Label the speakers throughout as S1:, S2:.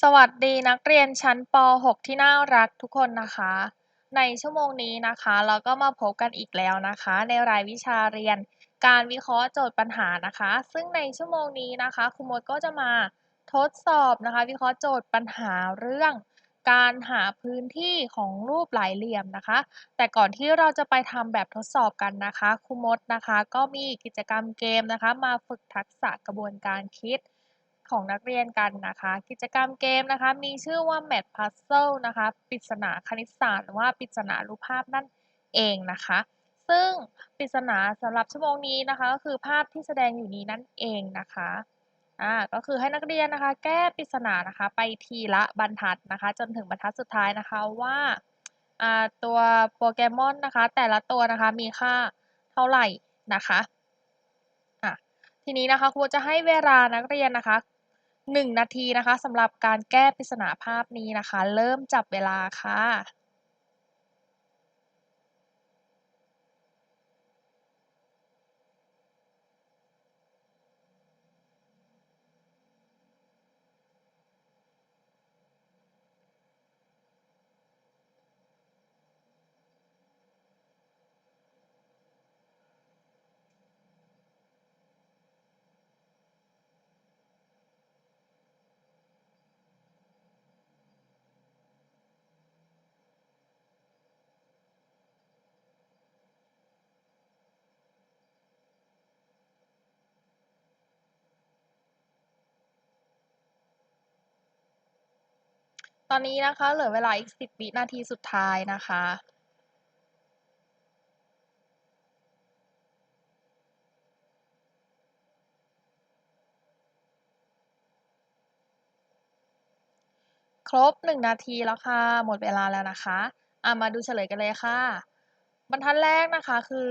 S1: สวัสดีนักเรียนชั้นป .6 ที่น่ารักทุกคนนะคะ ในชั่วโมงนี้นะคะ เราก็มาพบกันอีกแล้วนะคะ ในรายวิชาเรียน การวิเคราะห์โจทย์ปัญหานะคะ ซึ่งในชั่วโมงนี้นะคะครูมดก็จะมาทดสอบนะคะ วิเคราะห์โจทย์ปัญหาเรื่อง การหาพื้นที่ของรูปหลายเหลี่ยมนะคะ แต่ก่อนที่เราจะไปทำแบบทดสอบกันนะคะครูมดนะคะ ก็มีกิจกรรมเกมนะคะ มาฝึกทักษะกระบวนการคิด ของนักเรียนกันนะคะ กิจกรรมเกมนะคะ มีชื่อว่า Math Puzzle นะคะ ปริศนาคณิตศาสตร์หรือว่าปริศนารูปภาพนั่นเองนะคะ ซึ่งปริศนาสำหรับชั่วโมงนี้นะคะ ก็คือภาพที่แสดงอยู่นี้นั่นเองนะคะอ่าก็คือให้นักเรียนนะคะ แก้ปริศนานะคะ ไปทีละบรรทัดนะคะ จนถึงบรรทัดสุดท้ายนะคะว่าอ่าตัวโปเกมอนนะคะ แต่ละตัวนะคะมีค่าเท่าไหร่นะคะอะทีนี้นะคะครูจะให้เวลานักเรียนนะคะ หนึ่งนาทีนะคะสำหรับการแก้ปริศนาภาพนี้นะคะ เริ่มจับเวลาค่ะ ตอนนี้นะคะเหลือเวลาอีกสิบวินาทีสุดท้ายนะคะครบหนึ่งนาทีแล้วค่ะ หมดเวลาแล้วนะคะอะมาดูเฉลยกันเลยค่ะ บรรทัดแรกนะคะคือ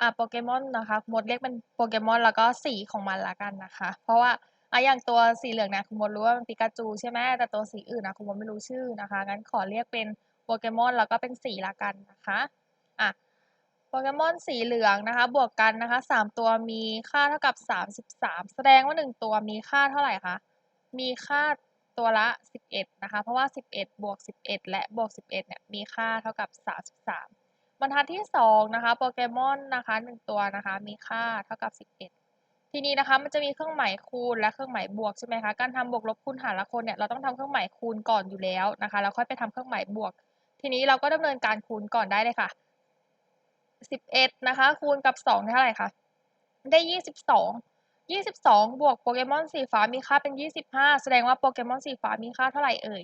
S1: อะโปเกมอนนะคะมดเรียกเป็นโปเกมอนแล้วก็สีของมันละกันนะคะ เพราะว่า อะอย่างตัวสีเหลืองนี่ยคุณมดรู้ว่ามันปิกาจูใช่ไหมแต่ตัวสีอื่นนะคุณมดไม่รู้ชื่อนะคะงั้นขอเรียกเป็นโปเกมอนแล้วก็เป็นสีละกันนะคะอะโปเกมอนสีเหลืองนะคะ บวกกันนะคะสามตัวมีค่าเท่ากับสามสิบสามแสดงว่าหนึ่งตัวมีค่าเท่าไหร่คะมีค่าตัวละสิบเอ็ดนะคะ เพราะว่าสิบเอ็ดบวกสิบเอ็ดและบวกสิบเอ็ดเนี่ย มีค่าเท่ากับสามสิบสามบรรทัดที่สองนะคะ โปเกมอนนะคะหนึ่งตัวนะคะ มีค่าเท่ากับสิบเอ็ด ทีนี้นะคะมันจะมีเครื่องหมายคูณและเครื่องหมายบวกใช่ไหมคะ การทำบวกลบคูณหารละคนเนี่ยเราต้องทำเครื่องหมายคูณก่อนอยู่แล้วนะคะ แล้วค่อยไปทำเครื่องหมายบวก ทีนี้เราก็ดำเนินการคูณก่อนได้เลยค่ะสิบเอ็ดนะคะ คูณกับสองเท่าไหร่คะ ได้ยี่สิบสองยี่สิบสองบวกโปเกมอนสีฟ้ามีค่าเป็นยี่สิบห้าแสดงว่าโปเกมอนสีฟ้ามีค่าเท่าไหร่เอ่ย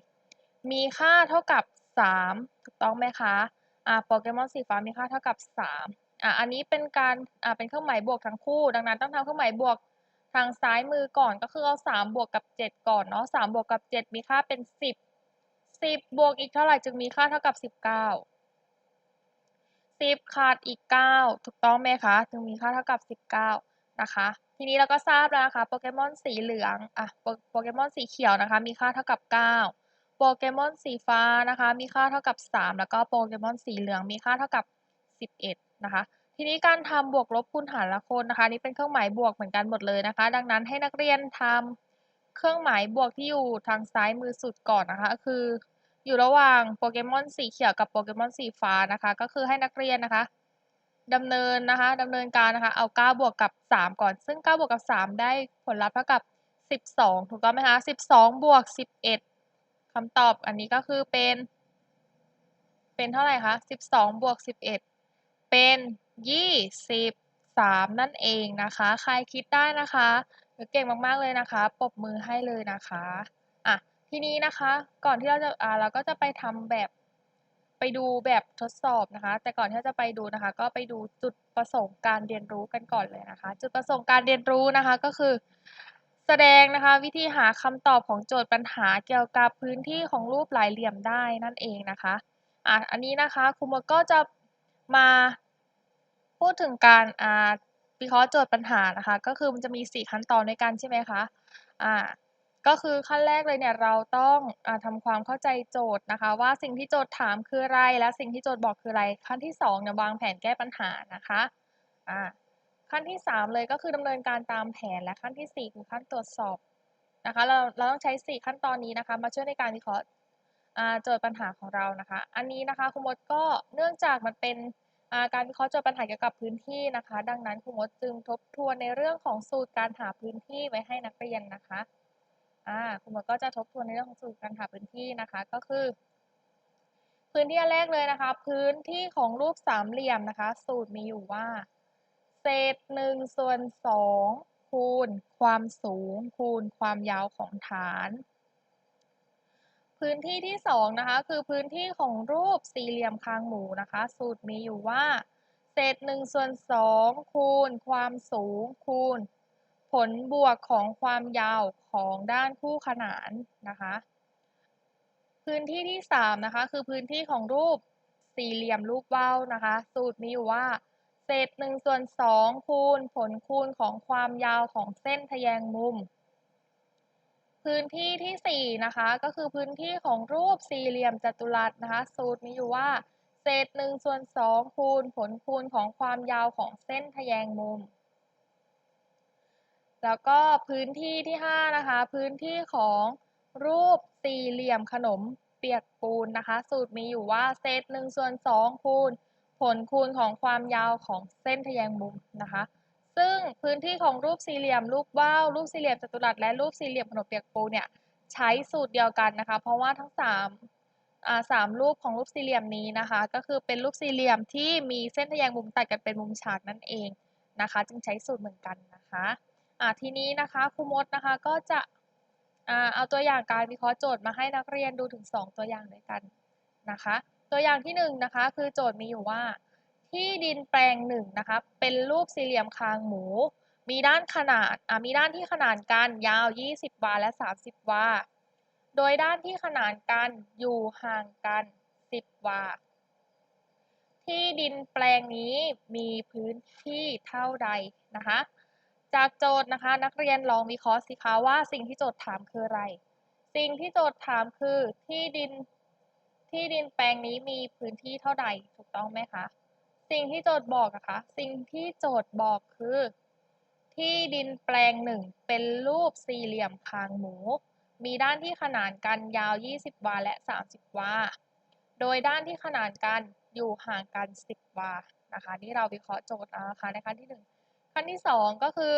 S1: มีค่าเท่ากับสามถูกต้องไหมคะ อ่า โปเกมอนสีฟ้ามีค่าเท่ากับสาม อ่าอันนี้เป็นการอ่าเป็นเครื่องหมายบวกทั้งคู่ ดังนั้นต้องทำเครื่องหมายบวกทางซ้ายมือก่อนก็คือเอาสามบวกกับเจ็ดก่อนเนาะสามบวกกับเจ็ดมีค่าเป็นสิบสิบบวกอีกเท่าไหร่จึงมีค่าเท่ากับสิบเก้าสิบขาดอีกเก้าถูกต้องไหมคะจึงมีค่าเท่ากับสิบเก้านะคะ ทีนี้เราก็ทราบแล้วนะคะโปเกมอนสีเหลืองอะโปเกมอนสีเขียวนะคะ มีค่าเท่ากับเก้าโปเกมอนสีฟ้านะคะ มีค่าเท่ากับสามแล้วก็โปเกมอนสีเหลืองมีค่าเท่ากับสิบเอ็ด นะคะ ทีนี้การทำบวกลบคูณหารละคนนะคะนี่เป็นเครื่องหมายบวกเหมือนกันหมดเลยนะคะ ดังนั้นให้นักเรียนทำเครื่องหมายบวกที่อยู่ทางซ้ายมือสุดก่อนนะคะ คือ อยู่ระหว่างโปเกมอนสีเขียวกับโปเกมอนสีฟ้านะคะ ก็คือให้นักเรียนนะคะดำเนินนะคะดำเนินการนะคะ เอา 9 บวกกับ 3 ก่อน ซึ่ง 9 บวกกับ 3 ได้ผลลัพธ์เท่ากับ 12 ถูกต้องไหมคะ 12 บวก 11 คำตอบอันนี้ก็คือเป็น เป็นเท่าไหร่คะ 12 บวก 11 เป็น23นั่นเองนะคะ ใครคิดได้นะคะเก่งมากๆเลยนะคะปรบมือให้เลยนะคะอะทีนี้นะคะก่อนที่เราจะอ่าเราก็จะไปทำแบบไปดูแบบทดสอบนะคะ แต่ก่อนที่จะไปดูนะคะ ก็ไปดูจุดประสงค์การเรียนรู้กันก่อนเลยนะคะ จุดประสงค์การเรียนรู้นะคะก็คือ แสดงนะคะวิธีหาคำตอบของโจทย์ปัญหาเกี่ยวกับพื้นที่ของรูปหลายเหลี่ยมได้นั่นเองนะคะอะอันนี้นะคะครูมก็จะมา พูดถึงการ อ่า วิเคราะห์โจทย์ปัญหานะคะ ก็คือมันจะมี 4 ขั้นตอนด้วยกันใช่ไหมคะ อ่า ก็คือขั้นแรกเลยเนี่ยเราต้องอทำความเข้าใจโจทย์นะคะ ว่าสิ่งที่โจทย์ถามคืออะไร และสิ่งที่โจทย์บอกคืออะไร ขั้นที่2เนี่ยวางแผนแก้ปัญหานะคะ อ่า ขั้นที่ 3 เลยก็คือดำเนินการตามแผน และขั้นที่4คือขั้นตรวจสอบนะคะ เราเราต้องใช้ 4 ขั้นตอนนี้นะคะมาช่วยในการวิเคราะห์โจทย์ปัญหาของเรานะคะ อันนี้นะคะครูมดก็เนื่องจากมันเป็น การวิเคราะห์โจทย์ปัญหาเกี่ยวกับพื้นที่นะคะ ดังนั้นครูมดจึงทบทวนในเรื่องของสูตรการหาพื้นที่ไว้ให้นักเรียนนะคะครูมดก็จะทบทวนในเรื่องของสูตรการหาพื้นที่นะคะ ก็คือ พื้นที่แรกเลยนะคะ พื้นที่ของรูปสามเหลี่ยมนะคะ สูตรมีอยู่ว่า เศษหนึ่งส่วนสองคูณ ความสูง คูณความยาวของฐาน พื้นที่ที่สองนะคะคือพื้นที่ของรูปสี่เหลี่ยมคางหมูนะคะ สูตรมีอยู่ว่าเศษหนึ่งส่วนสองคูณ ความสูงคูณ ผลบวกของความยาวของด้านคู่ขนานนะคะ พื้นที่ที่สามนะคะคือพื้นที่ของรูปสี่เหลี่ยมลูกว่าวนะคะ สูตรมีอยู่ว่าเศษหนึ่งส่วนสองคูณ ผลคูณของความยาวของเส้นทแยงมุม พื้นที่ที่สี่นะคะ ก็คือพื้นที่ของรูปสี่เหลี่ยมจัตุรัสนะคะ สูตรมีอยู่ว่า เศษหนึ่งส่วนสองคูณผลคูณของความยาวของเส้นทแยงมุม แล้วก็พื้นที่ที่ห้านะคะ พื้นที่ของรูปสี่เหลี่ยมขนมเปียกปูนนะคะ สูตรมีอยู่ว่าเศษหนึ่งส่วนสองคูณผลคูณของความยาวของเส้นทแยงมุมนะคะ ซึ่งพื้นที่ของรูปสี่เหลี่ยมลูกว่าวรูปสี่เหลี่ยมจัตุรัสและรูปสี่เหลี่ยมขนมเปียกปูเนี่ยใช้สูตรเดียวกันนะคะ เพราะว่าทั้งสามสามรูปของรูปสี่เหลี่ยมนี้นะคะ ก็คือเป็นรูปสี่เหลี่ยมที่มีเส้นทแยงมุมตัดกันเป็นมุมฉากนั่นเองนะคะ จึงใช้สูตรเหมือนกันนะคะะทีนี้นะคะครูมดนะคะก็จะเอาตัวอย่างการวิเคราะห์โจทย์มาให้นักเรียนดูถึง 2 ตัวอย่างด้วยกันนะคะ ตัวอย่างที่1นนะคะคือโจทย์มีอยู่ว่า ที่ดินแปลงหนึ่งนะคะ เป็นรูปสี่เหลี่ยมคางหมู มีด้านขนาดมีด้านที่ขนานกันยาว 20 วา และ 30 วา โดยด้านที่ขนานกันอยู่ห่างกัน 10 วา ที่ดินแปลงนี้มีพื้นที่เท่าใดนะคะ จากโจทย์นะคะนักเรียนลองวิเคราะห์สิคะว่าสิ่งที่โจทย์ถามคืออะไร สิ่งที่โจทย์ถามคือที่ดินที่ดินแปลงนี้มีพื้นที่เท่าใดถูกต้องไหมคะ สิ่งที่โจทย์บอกนะคะ สิ่งที่โจทย์บอกคือ ที่ดินแปลงหนึ่งเป็นรูปสี่เหลี่ยมคางหมู มีด้านที่ขนานกันยาว 20 วาและ 30 วา โดยด้านที่ขนานกันอยู่ห่างกัน 10 วา นะคะ นี่เราวิเคราะห์โจทย์นะคะในขั้นที่ 1 ขั้นที่ 2 ก็คือ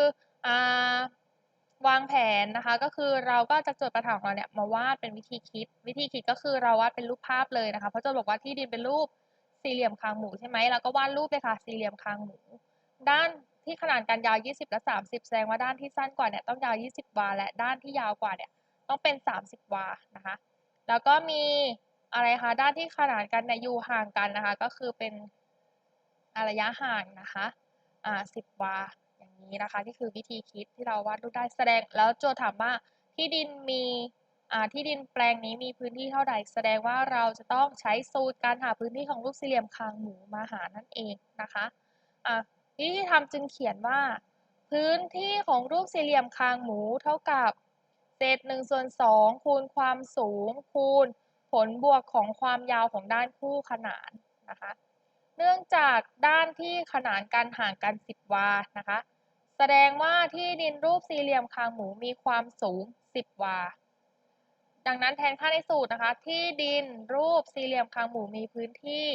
S1: วางแผนนะคะ ก็คือเราก็จะจดประถางเราเนี่ยมาวาดเป็นวิธีคิด วิธีคิดก็คือเราวาดเป็นรูปภาพเลยนะคะ เพราะโจะบอกว่าที่ดินเป็นรูป สี่เหลี่ยมคางหมูใช่ไหมเราก็วาดรูปเลยค่ะ สี่เหลี่ยมคางหมู ด้านที่ขนาดกันยาว 20 และ 30 แสดงว่าด้านที่สั้นกว่าเนี่ยต้องยาว 20 วา และด้านที่ยาวกว่าเนี่ยต้องเป็น 30 วา นะคะ แล้วก็มีอะไรคะ ด้านที่ขนาดกันเนี่ยอยู่ห่างกันนะคะ ก็คือเป็นระยะห่างนะคะ อ่า 10 วา อย่างนี้นะคะ ที่คือวิธีคิดที่เราวาดรูปได้แสดง แล้วโจทย์ถามว่าที่ดินมี ที่ดินแปลงนี้มีพื้นที่เท่าใดแสดงว่าเราจะต้องใช้สูตรการหาพื้นที่ของรูปสี่เหลี่ยมคางหมูมาหานั่นเองนะคะวิธีทำจึงเขียนว่า พื้นที่ของรูปสี่เหลี่ยมคางหมูเท่ากับเศษหนึ่งส่วนสองคูณความสูง คูณผลบวกของความยาวของด้านคู่ขนานนะคะ เนื่องจากด้านที่ขนานกันห่างกัน10วานะคะ แสดงว่าที่ดินรูปสี่เหลี่ยมคางหมูมีความสูง10วา ดังนั้นแทนค่าในสูตรนะคะ ที่ดินรูปสี่เหลี่ยมคางหมูมีพื้นที่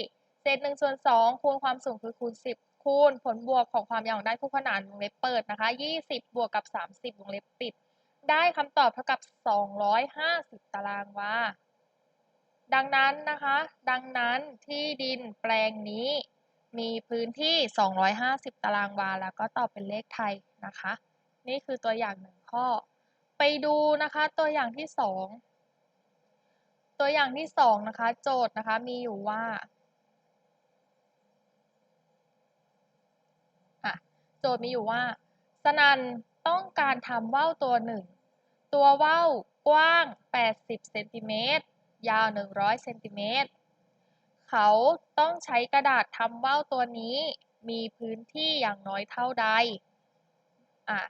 S1: เศษหนึ่งส่วนสองคูณความสูงคือคูณ10คูณผลบวกของความยาวได้คู่ขนานวงเล็บเปิดนะคะ20บวกกับ30วงเล็บปิด ได้คำตอบเท่ากับ250ตารางวาดังนั้นนะคะ ดังนั้นที่ดินแปลงนี้มีพื้นที่ 250 ตารางวา แล้วก็ตอบเป็นเลขไทยนะคะ นี่คือตัวอย่างหนึ่งข้อ ไปดูนะคะตัวอย่างที่ 2 ตัวอย่างที่2นะคะ โจทย์นะคะมีอยู่ว่าโจทย์มีอยู่ว่า สนันต้องการทำว่าวตัวหนึ่ง ตัวว่าวกว้าง 80 เซนติเมตร ยาว 100 เซนติเมตร เขาต้องใช้กระดาษทำว่าวตัวนี้ มีพื้นที่อย่างน้อยเท่าใด อะ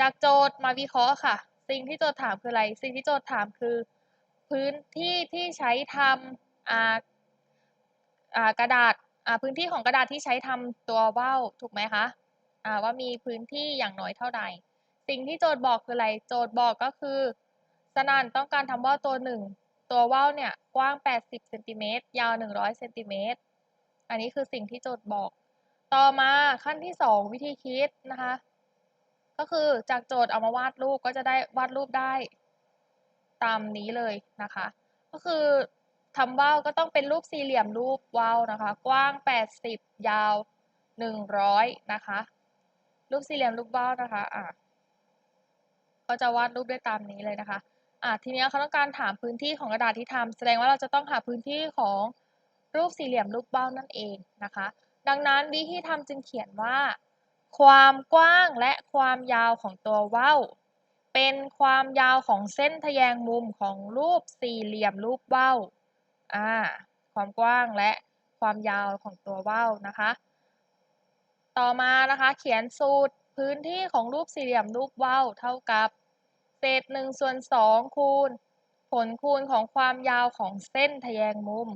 S1: จากโจทย์มาวิเคราะห์ค่ะ สิ่งที่โจทย์ถามคืออะไร สิ่งที่โจทย์ถามคือ พื้นที่ที่ใช้ทำกระดาษพื้นที่ของกระดาษที่ใช้ทำตัวว่าวถูกไหมคะว่ามีพื้นที่อย่างน้อยเท่าใด สิ่งที่โจทย์บอกคืออะไร โจทย์บอกก็คือ สนันต้องการทำว่าวตัวหนึ่งตัวว่าวเนี่ยกว้าง 80เซนติเมตรยาว 100เซนติเมตรอันนี้คือสิ่งที่โจทย์บอก ต่อมาขั้นที่ 2 วิธีคิดนะคะ ก็คือจากโจทย์เอามาวาดรูปก็จะได้วาดรูปได้ ตามนี้เลยนะคะ ก็คือทำว่าวก็ต้องเป็นรูปสี่เหลี่ยมรูปว่าวนะคะ กว้าง 80 ยาว 100 นะคะ รูปสี่เหลี่ยมรูปว่าวนะคะอะก็จะวาดรูปได้ตามนี้เลยนะคะอะทีนี้เขาต้องการถามพื้นที่ของกระดาษที่ทำแสดงว่าเราจะต้องหาพื้นที่ของรูปสี่เหลี่ยมรูปว่าวนั่นเองนะคะ ดังนั้นวิธีทำจึงเขียนว่า ความกว้างและความยาวของตัวว่าว เป็นความยาวของเส้นทแยงมุมของรูปสี่เหลี่ยมรูปว่าวอ่าความกว้างและความยาวของตัวว่าวนะคะ ต่อมานะคะเขียนสูตรพื้นที่ของรูปสี่เหลี่ยมรูปว่าวเท่ากับ เศษหนึ่งส่วนสองคูณ ผลคูณของความยาวของเส้นทแยงมุม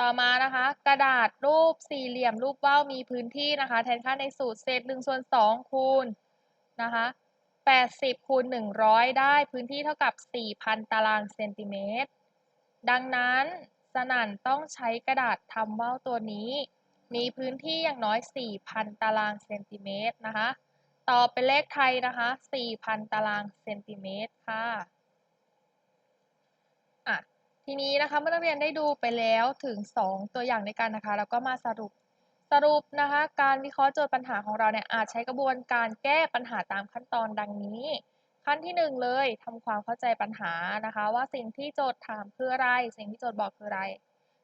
S1: ต่อมานะคะ กระดาษรูปสี่เหลี่ยมรูปว่าวมีพื้นที่นะคะ แทนค่าในสูตรเศษหนึ่งส่วนสองคูณนะคะ 80คูณ100 ได้พื้นที่เท่ากับ 4,000 ตารางเซนติเมตร ดังนั้นสนั่นต้องใช้กระดาษทำว่าวตัวนี้ มีพื้นที่อย่างน้อย 4,000 ตารางเซนติเมตรนะคะต่อเป็นเลขไทยนะคะ 4,000 ตารางเซนติเมตรค่ะอะ ทีนี้นะคะเมื่อนักเรียนได้ดูไปแล้วถึง 2 ตัวอย่างในการนะคะ แล้วก็มาสรุป สรุปนะคะ การวิเคราะห์โจทย์ปัญหาของเราเนี่ยอาจใช้กระบวนการแก้ปัญหาตามขั้นตอนดังนี้ ขั้นที่ 1 เลยทำความเข้าใจปัญหานะคะ ว่าสิ่งที่โจทย์ถามคืออะไร สิ่งที่โจทย์บอกคืออะไร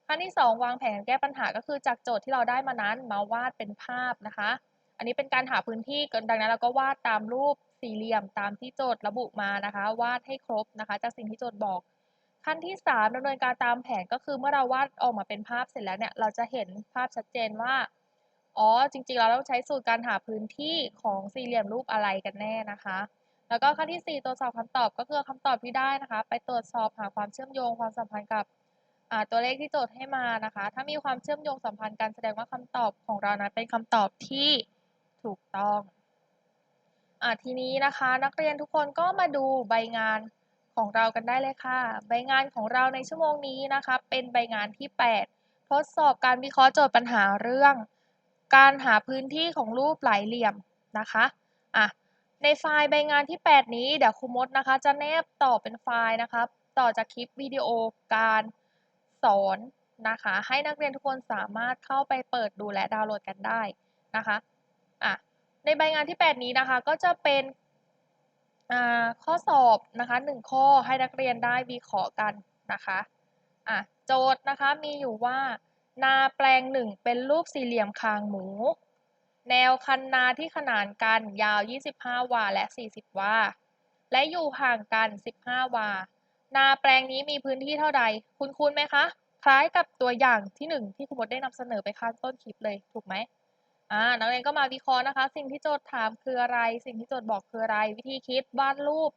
S1: ขั้นที่ 2 วางแผนแก้ปัญหาก็คือจากโจทย์ที่เราได้มานั้นมาวาดเป็นภาพนะคะ อันนี้เป็นการหาพื้นที่ดังนั้นเราก็วาดตามรูปสี่เหลี่ยมตามที่โจทย์ระบุมานะคะ วาดให้ครบนะคะ จากสิ่งที่โจทย์บอกขั้นที่ 3ดำเนินการตามแผนก็คือเมื่อเราวาดออกมาเป็นภาพเสร็จแล้วเนี่ยเราจะเห็นภาพชัดเจนว่า อ๋อ จริงๆเราต้องใช้สูตรการหาพื้นที่ของสี่เหลี่ยมรูปอะไรกันแน่นะคะ แล้วก็ขั้นที่ 4 ตรวจสอบคำตอบก็คือคำตอบที่ได้นะคะ ไปตรวจสอบหาความเชื่อมโยงความสัมพันธ์กับตัวเลขที่โจทย์ให้มานะคะ ถ้ามีความเชื่อมโยงสัมพันธ์กันแสดงว่าคำตอบของเรานั้นเป็นคำตอบที่ถูกต้องอทีนี้นะคะนักเรียนทุกคนก็มาดูใบงานของเรากันได้เลยค่ะ ใบงานของเราในชั่วโมงนี้นะคะ เป็นใบงานที่ 8 ทดสอบการวิเคราะห์โจทย์ปัญหาเรื่อง การหาพื้นที่ของรูปหลายเหลี่ยมนะคะอะในไฟล์ใบงานที่ 8 นี้เดี๋ยวครูมดนะคะ จะแนบต่อเป็นไฟล์นะคะต่อจากคลิปวิดีโอการสอนนะคะ ให้นักเรียนทุกคนสามารถเข้าไปเปิดดูและดาวน์โหลดกันได้นะคะอะในใบงานที่ 8 นี้นะคะก็จะเป็นข้อสอบนะคะหนึ่งข้อให้นักเรียนได้วิเคราะห์กันนะคะอะโจทย์นะคะมีอยู่ว่า นาแปลงหนึ่งเป็นรูปสี่เหลี่ยมคางหมู แนวคันนาที่ขนานกันยาว 25 วา และ 40 วา และอยู่ห่างกัน 15 วา นาแปลงนี้มีพื้นที่เท่าใด คุณคุณไหมคะ คล้ายกับตัวอย่างที่1ที่ครูมดได้นำเสนอไปข้างต้นคลิปเลย ถูกไหมอ่า นักเรียนก็มาวิเคราะห์นะคะ สิ่งที่โจทย์ถามคืออะไร สิ่งที่โจทย์บอกคืออะไร วิธีคิดวาดรูป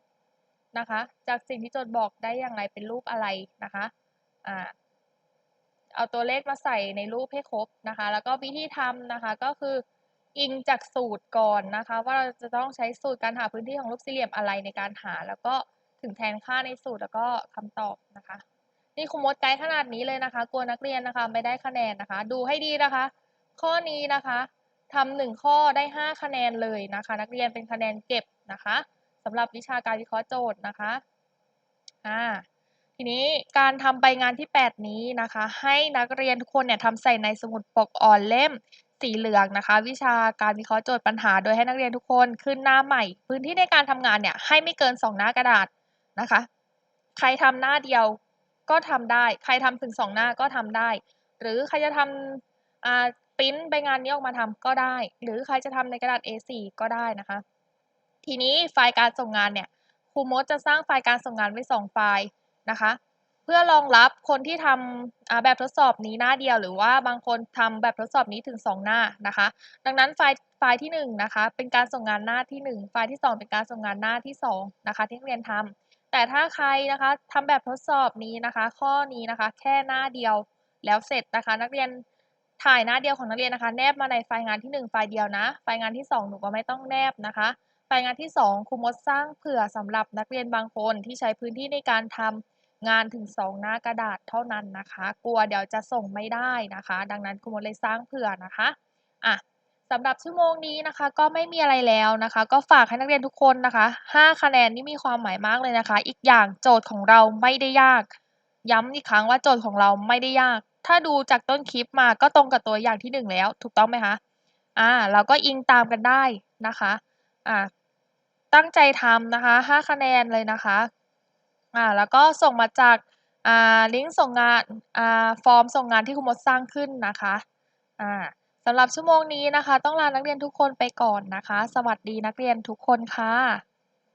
S1: นะคะ จากสิ่งที่โจทย์บอกได้อย่างไรเป็นรูปอะไรนะคะ อ่า เอาตัวเลขมาใส่ในรูปให้ครบนะคะ แล้วก็วิธีทำนะคะก็คืออิงจากสูตรก่อนนะคะ ว่าเราจะต้องใช้สูตรการหาพื้นที่ของรูปสี่เหลี่ยมอะไรในการหา แล้วก็ถึงแทนค่าในสูตรแล้วก็คำตอบนะคะ นี่คุมดไกด์ขนาดนี้เลยนะคะ กลัวนักเรียนนะคะไม่ได้คะแนนนะคะ ดูให้ดีนะคะ ข้อนี้นะคะทำหนึ่งข้อได้ 5 คะแนนเลยนะคะ นักเรียนเป็นคะแนนเก็บนะคะสำหรับวิชาการวิเคราะห์โจทย์นะคะอ่า ทีนี้การทำใบงานที่ 8 นี้นะคะ ให้นักเรียนทุกคนเนี่ยทำใส่ในสมุดปกอ่อนเล่มสีเหลืองนะคะ วิชาการวิเคราะห์โจทย์ปัญหา โดยให้นักเรียนทุกคนขึ้นหน้าใหม่ พื้นที่ในการทำงานเนี่ยให้ไม่เกิน 2 หน้ากระดาษนะคะ ใครทำหน้าเดียวก็ทำได้ ใครทำถึง 2 หน้าก็ทำได้ หรือใครจะทำอ่าปิ้นใบงานนี้ออกมาทำก็ได้ หรือใครจะทำในกระดาษ A4 ก็ได้นะคะ ทีนี้ไฟล์การส่งงานเนี่ยครูมดจะสร้างไฟล์การส่งงานไว้ 2 ไฟล์ นะคะ เพื่อรองรับคนที่ทำแบบทดสอบนี้หน้าเดียว หรือว่าบางคนทำแบบทดสอบนี้ถึง 2 หน้านะคะ ดังนั้นไฟล์ไฟล์ที่1นะคะเป็นการส่งงานหน้าที่ 1 ไฟล์ที่ 2 เป็นการส่งงานหน้าที่2นะคะที่นักเรียนทำแต่ถ้าใครนะคะทำแบบทดสอบนี้นะคะ ข้อนี้นะคะแค่หน้าเดียวแล้วเสร็จนะคะ นักเรียนถ่ายหน้าเดียวของนักเรียนนะคะ แนบมาในไฟล์งานที่ 1 ไฟล์เดียวนะ ไฟล์งานที่ 2 หนูก็ไม่ต้องแนบนะคะ รายงานที่ 2ครูมดสร้างเผื่อสำหรับนักเรียนบางคนที่ใช้พื้นที่ในการทำงานถึง 2 หน้ากระดาษเท่านั้นนะคะ กลัวเดี๋ยวจะส่งไม่ได้นะคะ ดังนั้นครูมดเลยสร้างเผื่อนะคะอะสำหรับชั่วโมงนี้นะคะ ก็ไม่มีอะไรแล้วนะคะ ก็ฝากให้นักเรียนทุกคนนะคะ 5 คะแนนนี่มีความหมายมากเลยนะคะ อีกอย่างโจทย์ของเราไม่ได้ยาก ย้ำอีกครั้งว่าโจทย์ของเราไม่ได้ยาก ถ้าดูจากต้นคลิปมาก็ตรงกับตัวอย่างที่ 1 แล้ว ถูกต้องไหมคะอ่าเราก็อิงตามกันได้นะคะอ่า ตั้งใจทำนะคะ 5 คะแนนเลยนะคะอ่าแล้วก็ส่งมาจากอ่าลิงก์ส่งงานอ่าฟอร์มส่งงานที่ครูมดสร้างขึ้นนะคะอ่าสำหรับชั่วโมงนี้นะคะ ต้องลานักเรียนทุกคนไปก่อนนะคะ สวัสดีนักเรียนทุกคนค่ะ